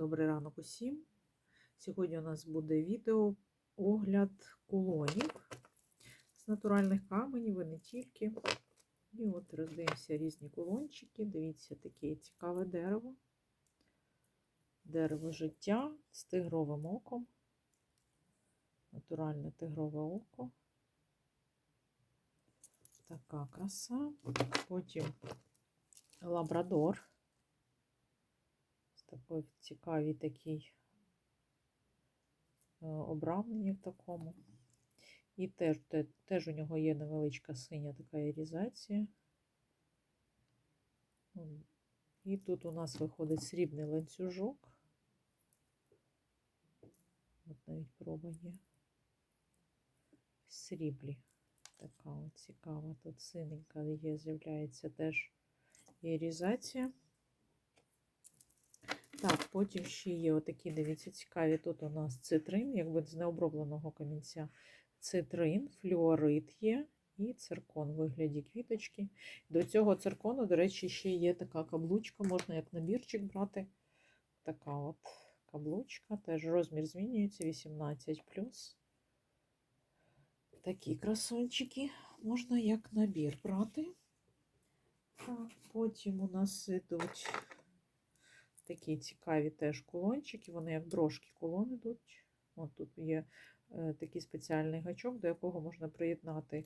Добрий ранок усім. Сьогодні у нас буде відео огляд кулонів з натуральних каменів і не тільки. І от роздивимося різні кулончики. Дивіться, таке цікаве дерево. Дерево життя з тигровим оком. Натуральне тигрове око. Така краса. Потім лабрадор. Такий цікавий такий е, обрамленні в такому. І теж, теж у нього є невеличка синя така ірізація. І тут у нас виходить срібний ланцюжок. От навіть проба є. Сріблі. Така от цікава. Тут синенька є, з'являється теж ірізація. Так, потім ще є отакі, дивіться, цікаві. Тут у нас цитрин, якби з необробленого камінця. Цитрин, флюорит є і циркон у вигляді квіточки. До цього циркону, до речі, ще є така каблучка, можна як набірчик брати. Така от каблучка. Теж розмір змінюється 18. Такі красончики можна як набір брати. Так, потім у нас ідуть такі цікаві теж кулончики. Вони як брошки кулон ідуть. От тут є е, такий спеціальний гачок, до якого можна приєднати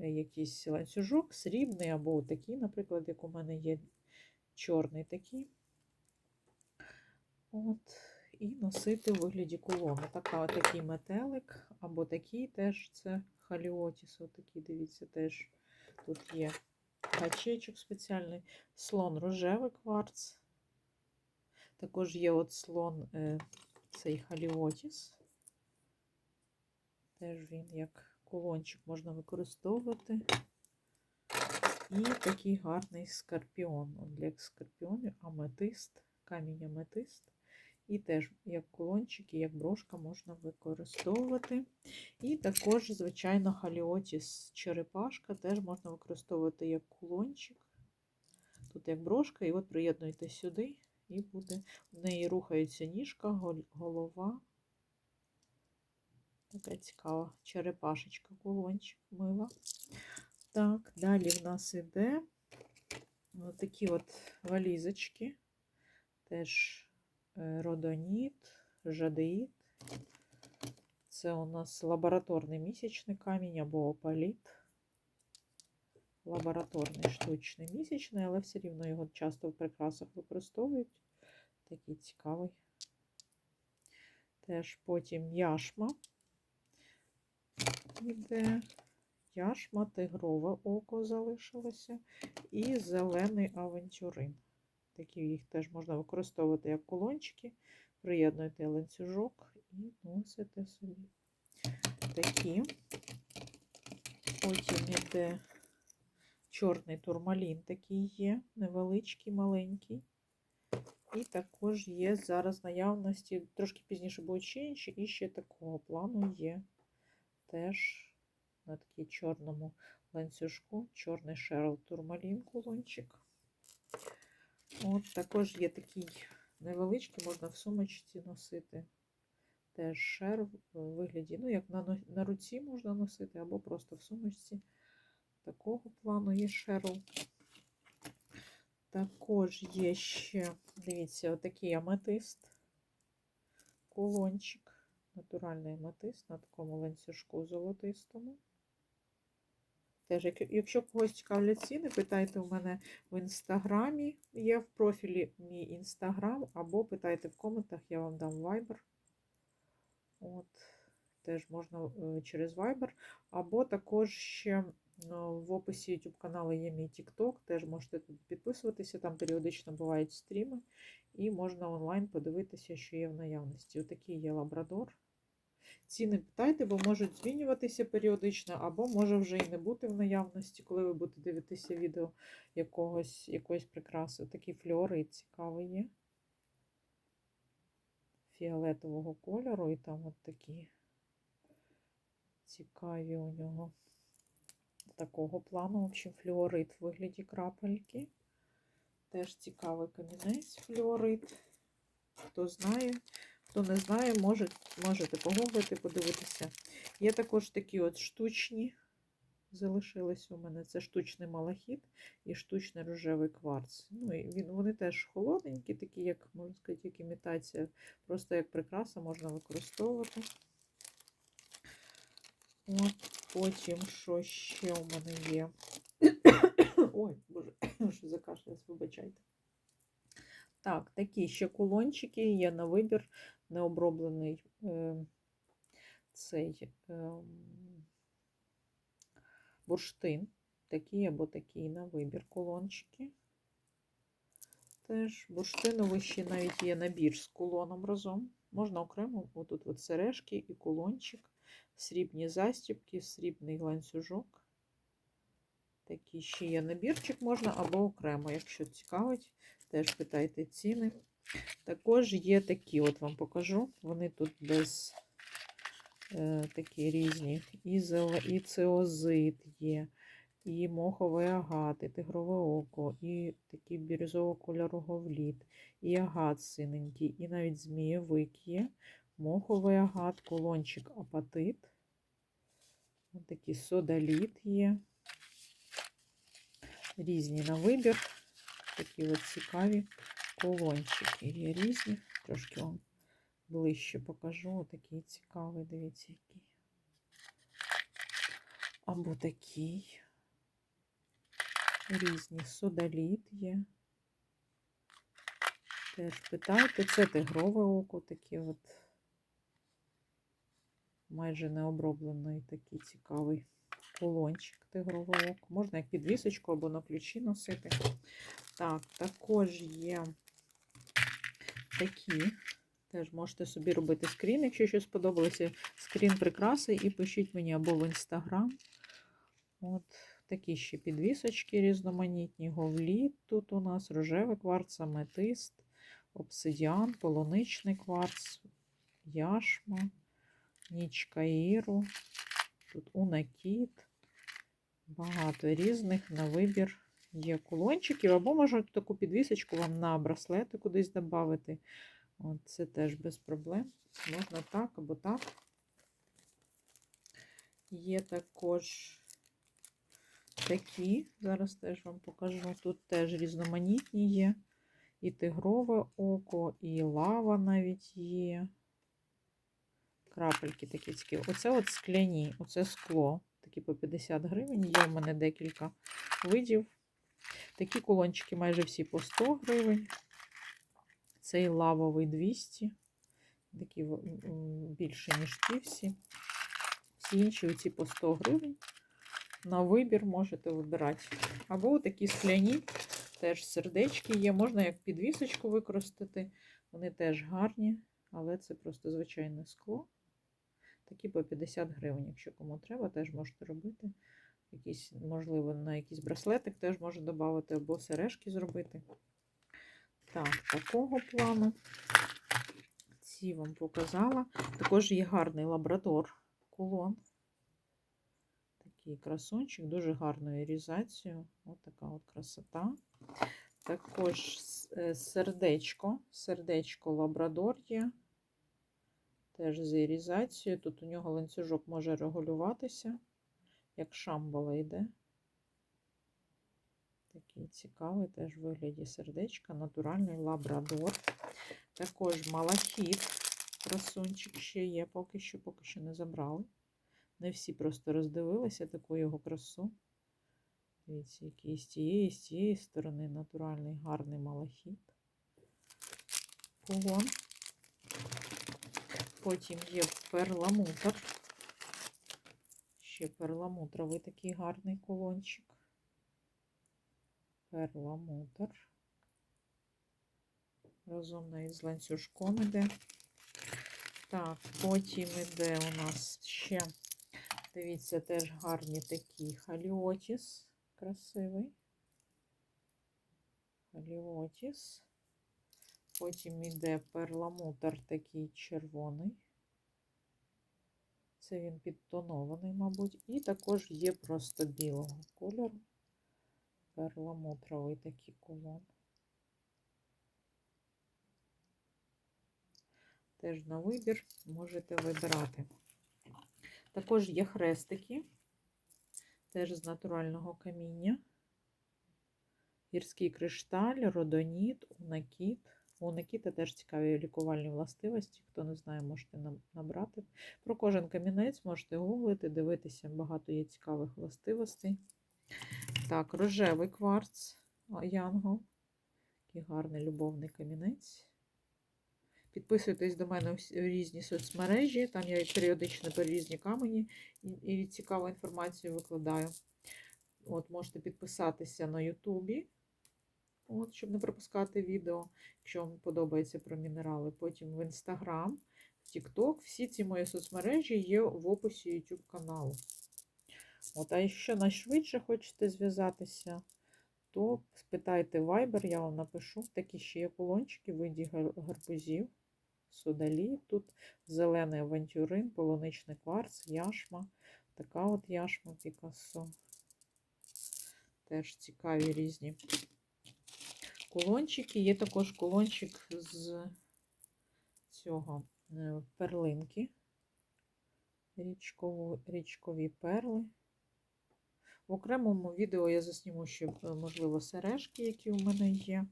е, якийсь ланцюжок, срібний або такий, наприклад, як у мене є чорний такий. От, і носити у вигляді кулону. Така, такий метелик, або такий теж це халіотіс. Отакий, дивіться, теж тут є гачечок спеціальний, слон рожевий кварц. Також є от слон е, цей халіотіс. Теж він як кулончик можна використовувати. І такий гарний скорпіон. Он Для скорпіонів аметист, камінь аметист. І теж як кулончик, і як брошка можна використовувати. І також, звичайно, халіотіс черепашка теж можна використовувати як кулончик. Тут як брошка, і от приєднуйте сюди, і буде. В неї рухається ніжка, голова. Така цікава черепашечка, кулончик, мила. Так, далі в нас іде такі от валізочки. Теж е, родоніт, жадеїт. Це у нас лабораторний місячний камінь або опаліт. Лабораторний штучний місячний, але все рівно його часто в прикрасах використовують. Такий цікавий. Теж потім яшма. Іде яшма, тигрове око залишилося. І зелений авантюрин. Такі їх теж можна використовувати як кулончики. Приєднуєте ланцюжок і носите собі такі. Потім іде чорний турмалін такий є, невеличкий, маленький. І також є зараз наявності, трошки пізніше будуть ще інші, і ще такого плану є теж на такій чорному ланцюжку, чорний шерл турмалін кулончик. От також є такий невеличкий, можна в сумочці носити. Теж шер в вигляді, ну, як на, на руці можна носити, або просто в сумочці. Такого плану є шерл. Також є ще, дивіться, отакий аметист, кулончик, натуральний аметист на такому ланцюжку золотистому. Теж, якщо когось цікавлять ціни, питайте у мене в інстаграмі. Є в профілі мій інстаграм, або питайте в коментах, я вам дам Viber. От, теж можна е, через Viber. Або також ще в описі YouTube каналу є мій TikTok, теж можете тут підписуватися, там періодично бувають стріми, і можна онлайн подивитися, що є в наявності. Отакий є лабрадор. Ціни питайте, бо можуть змінюватися періодично, або може вже і не бути в наявності, коли ви будете дивитися відео якогось, якоїсь прикраси. Такий флюорит цікавий є. Фіолетового кольору, і там от такі цікаві у нього такого плану. В общем, флюорит в вигляді крапельки. Теж цікавий камінець флюорит. хто знає. Хто не знає, може, можете погуглити, подивитися. Є також такі от штучні, залишились у мене. Це штучний малахіт і штучний рожевий кварц. Ну, і він, вони теж холодненькі, такі, як, можна сказати, як імітація, просто як прикраса можна використовувати. От, потім, що ще у мене є? Ой, боже, що закашлялась, вибачайте. Так, такі ще кулончики є на вибір, необроблений е, цей е, бурштин. Такі або такі на вибір кулончики. Теж бурштиновий ще навіть є набір з кулоном разом. Можна окремо, отут от сережки і кулончик, срібні застібки, срібний ланцюжок. Такий ще є набірчик можна або окремо, якщо цікавить, теж питайте ціни. Також є такі, от вам покажу. Вони тут без е, такі різні. І, зеле, і цеозит є, і моховий агат, і тигрове око, і такий бірюзово-кольоровий говліт, і агат синенький, і навіть змієвик є, моховий агат, колончик апатит. Ось такий содаліт є. Різні на вибір. Такі от цікаві колончики є різні. Трошки вам ближче покажу. Отакий цікавий, дивіться, який. Або такий. Різні содаліт є. Теж питайте. Це тигрове око, такі от майже необроблений такий цікавий полончик тигрове око. Можна як підвісочку або на ключі носити. Так, також є такі. Теж можете собі робити скрін, якщо щось сподобалося. Скрін прикраси, і пишіть мені або в інстаграм. От такі ще підвісочки різноманітні. Говліт тут у нас рожевий кварц, аметист, обсидіан, полуничний кварц, яшма, нічка іру. Тут унакіт. Багато різних на вибір є кулончиків, або можна таку підвісочку вам на браслети кудись додати. От Це теж без проблем. Можна так або так. Є також такі, зараз теж вам покажу. Тут теж різноманітні є. І тигрове око, і лава навіть є. Крапельки такі цікаві. Оце от скляні, оце скло. Такі по 50 гривень. Є в мене декілька видів. Такі кулончики майже всі по 100 гривень. Цей лавовий 200. Такі більше, ніж ті всі. Всі інші оці по 100 гривень. На вибір можете вибирати. Або такі скляні, теж сердечки є. Можна як підвісочку використати. Вони теж гарні, але це просто звичайне скло. Такі по 50 гривень, якщо кому треба, теж можете робити. Якісь, можливо, на якийсь браслетик теж може додати, або сережки зробити. Так, такого плану. Ці вам показала. Також є гарний лабрадор кулон. Такий красунчик, дуже гарною різацією. Ось така от красота. Також е, сердечко, сердечко лабрадор є. Теж з ірізацією. Тут у нього ланцюжок може регулюватися, як шамбала йде. Такий цікавий, теж в вигляді сердечка, натуральний лабрадор. Також малахіт, красунчик ще є, поки що, поки що не забрали. Не всі просто роздивилися таку його красу. Дивіться, який з тієї, з тієї сторони натуральний гарний малахіт. Полон. Потім є перламутр. Ще перламутровий такий гарний колончик. Перламутр. Разом навіть з ланцюжком іде. Так, потім іде у нас ще, дивіться, теж гарні такі халіотіс. Красивий. Халіотіс. Потім йде перламутр такий червоний. Це він підтонований, мабуть. І також є просто білого кольору. Перламутровий такий кулон. Теж на вибір можете вибирати. Також є хрестики, теж з натурального каміння. Гірський кришталь, родоніт, унакіт. У унакіта теж цікаві лікувальні властивості. Хто не знає, можете нам- набрати. Про кожен камінець можете гуглити, дивитися, багато є цікавих властивостей. Так, рожевий кварц Янгол. Такий гарний любовний камінець. Підписуйтесь до мене в різні соцмережі. Там я періодично про різні камені і цікаву інформацію викладаю. От, можете підписатися на Ютубі, от, щоб не пропускати відео, якщо вам подобається про мінерали. Потім в Інстаграм, в Тікток. Всі ці мої соцмережі є в описі YouTube каналу. От, а якщо найшвидше хочете зв'язатися, то спитайте Viber, я вам напишу. Такі ще є колончики в виді гарбузів, содалі. Тут зелений авантюрин, полуничний кварц, яшма. Така от яшма Пікассо. Теж цікаві різні кулончики. Є також кулончик з цього е, перлинки. Річково, річкові перли. В окремому відео я засніму ще, можливо, сережки, які у мене є.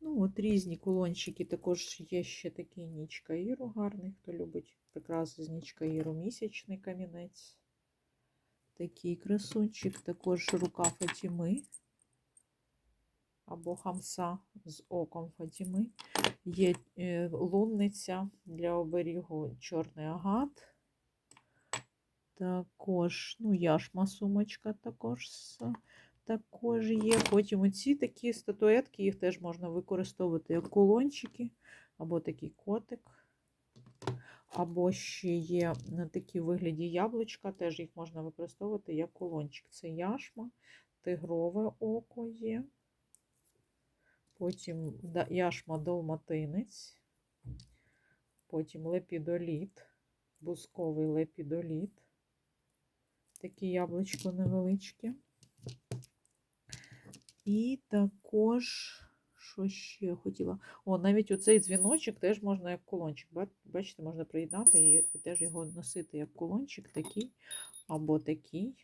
Ну, от різні кулончики. Також є ще такий нічкаїру гарний, хто любить прикраси з нічкаїру, місячний камінець. Такий красунчик, також рука Фатіми або хамса з оком Фатіми. Є е, лунниця для оберігу чорний агат. Також, ну, яшма сумочка також, також є. Потім оці такі статуетки, їх теж можна використовувати як кулончики, або такий котик. Або ще є такі вигляді яблучка, теж їх можна використовувати як кулончик. Це яшма, тигрове око є. Потім яшма долматинець. Потім лепідоліт, бусковий лепідоліт. Такі яблучко невеличке. І також, що ще хотіла? О, навіть оцей дзвіночок теж можна як кулончик. Ба- Бачите, можна приєднати і, теж його носити як кулончик такий або такий.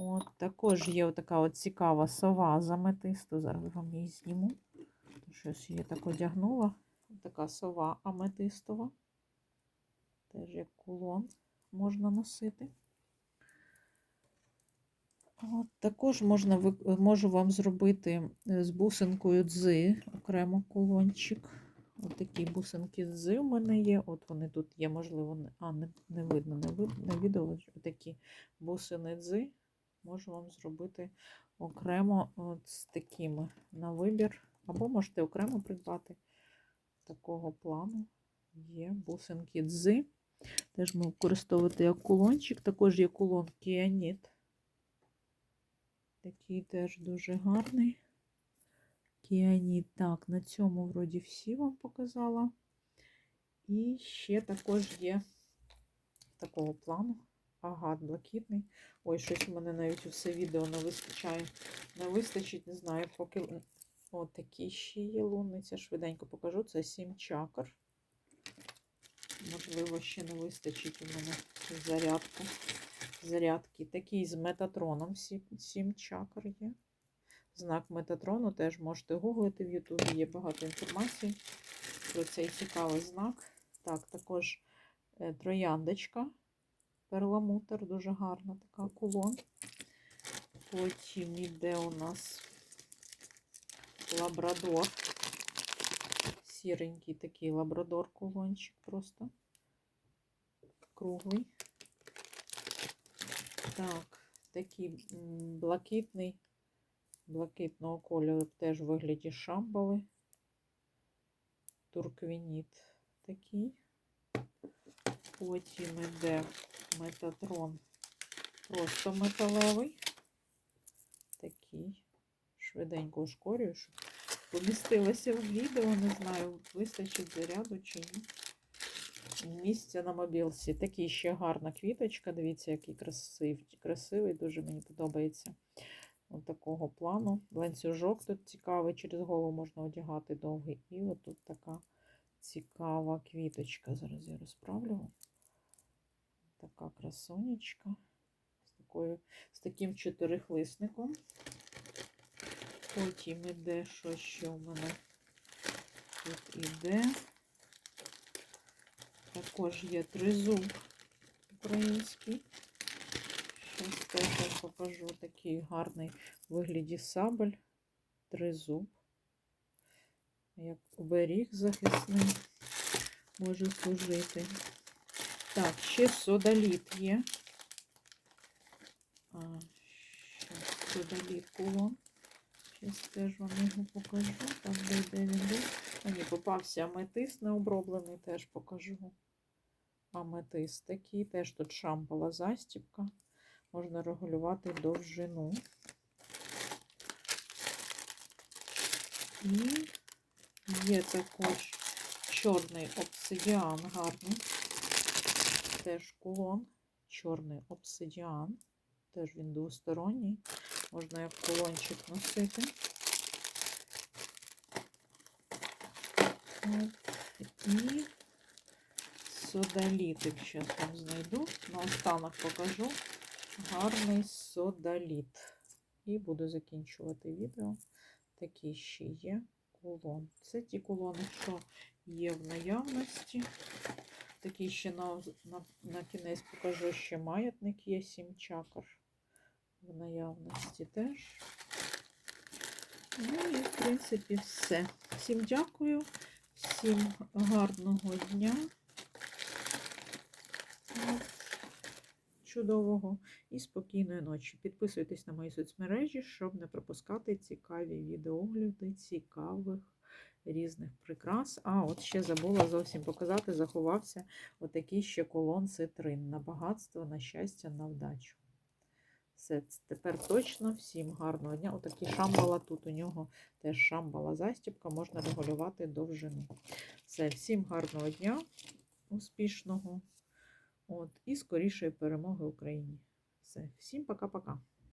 От, також є така от цікава сова з аметисту. Зараз вам її зніму. Щось я так одягнула. Така сова аметистова. Теж як кулон можна носити. От, також можна, можу вам зробити е, з бусинкою дзи окремо кулончик. От такі бусинки дзи у мене є. От вони тут є, можливо, не, а, не, не видно, не видно на відео. Такі бусини дзи. Можу вам зробити окремо от з такими на вибір. Або можете окремо придбати такого плану. Є бусинки дзи. Теж можу використовувати як кулончик. Також є кулон кіаніт. Такий теж дуже гарний. Кіаніт. Так, на цьому вроді всі вам показала. І ще також є такого плану. Агат блакитний. Ой, щось у мене навіть усе відео не вистачає. Не вистачить, не знаю, поки. От такі ще є лунниця. Швиденько покажу. Це сім чакр. Можливо, ще не вистачить у мене зарядку. Зарядки. Такий з метатроном сім, сім чакр є. Знак метатрону теж можете гуглити в Ютубі. Є багато інформації про цей цікавий знак. Так, також е, трояндочка. Перламутр, дуже гарна така кулон. Потім іде у нас лабрадор. Сіренький такий лабрадор кулончик просто. Круглий. Так, такий блакитний, блакитного кольору теж в вигляді шамбали. Турквініт такий. Потім іде метатрон просто металевий. Такий. Швиденько ушкорюю, щоб помістилося в відео. Не знаю, вистачить заряду чи ні. Місця на мобілці. Такий ще гарна квіточка. Дивіться, який красив, красивий, дуже мені подобається. Ось такого плану. Ланцюжок тут цікавий, через голову можна одягати довгий. І отут така цікава квіточка. Зараз я розправлю. Така красунечка. З, такою, з таким чотирихлисником. Потім іде, що ще у мене тут іде. Також є тризуб український. Щось теж покажу такий гарний в вигляді сабель, тризуб. Як оберіг захисний може служити. Так, ще содаліт є. А, щас содаліт кулон. Зараз теж вам його покажу. Так, де, де він де. А ні, попався аметист необроблений, теж покажу. Аметист такий, теж тут шампала застіпка. Можна регулювати довжину. І є також чорний обсидіан гарний. Теж кулон, чорний обсидіан. Теж він двосторонній. Можна як кулончик носити. І содалітик зараз вам знайду. Наостанок покажу гарний содаліт. І буду закінчувати відео. Такий ще є кулон. Це ті кулони, що є в наявності. Такий ще на, на, на кінець покажу, ще маятник є, сім чакр в наявності теж. Ну і, в принципі, все. Всім дякую, всім гарного дня. Чудового і спокійної ночі. Підписуйтесь на мої соцмережі, щоб не пропускати цікаві відеогляди, цікавих різних прикрас. А, от ще забула зовсім показати, заховався отакий ще колон цитрин на багатство, на щастя, на вдачу. Все, тепер точно всім гарного дня. Отакі шамбала тут у нього теж шамбала застібка, можна регулювати довжину. Все, всім гарного дня, успішного. От, і скорішої перемоги Україні. Все, всім пока-пока.